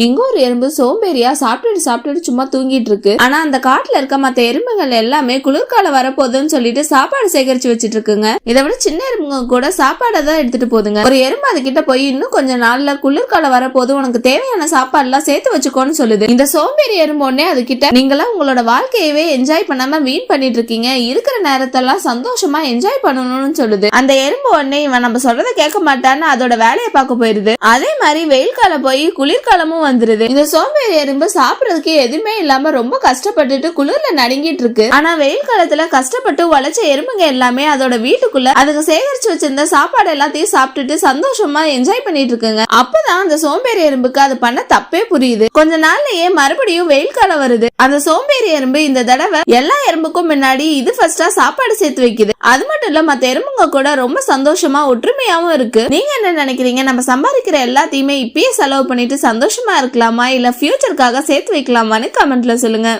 இங்க ஒரு எறும்பு சோம்பேறியா சாப்பிட்டுட்டு சாப்பிட்டுட்டு சும்மா தூங்கிட்டு இருக்கு. ஆனா அந்த காட்டுல இருக்க மத்த எறும்புகள் எல்லாமே குளிர்காலம் வரப்போகுதுன்னு சொல்லிட்டு சாப்பாடு சேகரிச்சு வச்சிட்டு இருக்குங்க. இதை விட சின்ன எறும்புங்க கூட சாப்பாடை தான் எடுத்துட்டு போகுதுங்க. ஒரு எறும்பு அது கிட்ட போய் இன்னும் கொஞ்ச நாள்ல குளிர்காலம் வரப்போது உனக்கு தேவையான சாப்பாடு எல்லாம் சேர்த்து வச்சுக்கோன்னு சொல்லுது. இந்த சோம்பேறி எறும்பு உடனே அது கிட்ட நீங்களாம் உங்களோட வாழ்க்கையவே என்ஜாய் பண்ணாம வீண் பண்ணிட்டு இருக்கீங்க. இருக்கிற நேரத்தெல்லாம் சந்தோஷமா என்ஜாய் பண்ணணும்னு சொல்லுது. அந்த எறும்பு உடனே இவன் நம்ம சொல்றதை கேட்க மாட்டான்னு அதோட வேலையை பார்க்க போயிருது. அதே மாதிரி வெயில் காலம் போய் குளிர்காலமும் வந்துருது. இந்த சோம்பேறி எறும்பு சாப்பிடறதுக்கு எதுவுமே இல்லாம ரொம்ப கஷ்டப்பட்டுட்டு குளிர்ல நடுங்கிட்டு இருக்கு. ஆனா வெயில் காலத்துல கஷ்டப்பட்டு உழைச்ச எறும்புங்க எல்லாமே அதோட வீட்டுக்குள்ள அதுக்கு சேகரிச்சு வச்சிருந்த சாப்பாடு எல்லாத்தையும் சாப்பிட்டுட்டு சந்தோஷமா என்ஜாய் பண்ணிட்டு இருக்குங்க. அப்பதான் அந்த சோம்பேறி எறும்புக்கு அது பண்ண தப்பே புரியுது. கொஞ்ச நாள்லயே மறுபடியும் வெயில் காலம் வருது. அந்த சோம்பேறி எறும்பு இந்த தடவை எல்லா எறும்புக்கும் முன்னாடி இது ஃபர்ஸ்டா சாப்பாடு சேர்த்து வைக்குது. அது மட்டும் இல்ல மத்த எறும்புங்க கூட ரொம்ப சந்தோஷமா ஒற்றுமையாவும் இருக்கு. நீங்க என்ன நினைக்கிறீங்க? நம்ம சம்பாதிக்கிற எல்லாத்தையுமே இப்பயே செலவு பண்ணிட்டு சந்தோஷமா இருக்கலாமா? இல்ல ஃபியூச்சருக்காக சேர்த்து வைக்கலாமான்னு கமெண்ட்ல சொல்லுங்க.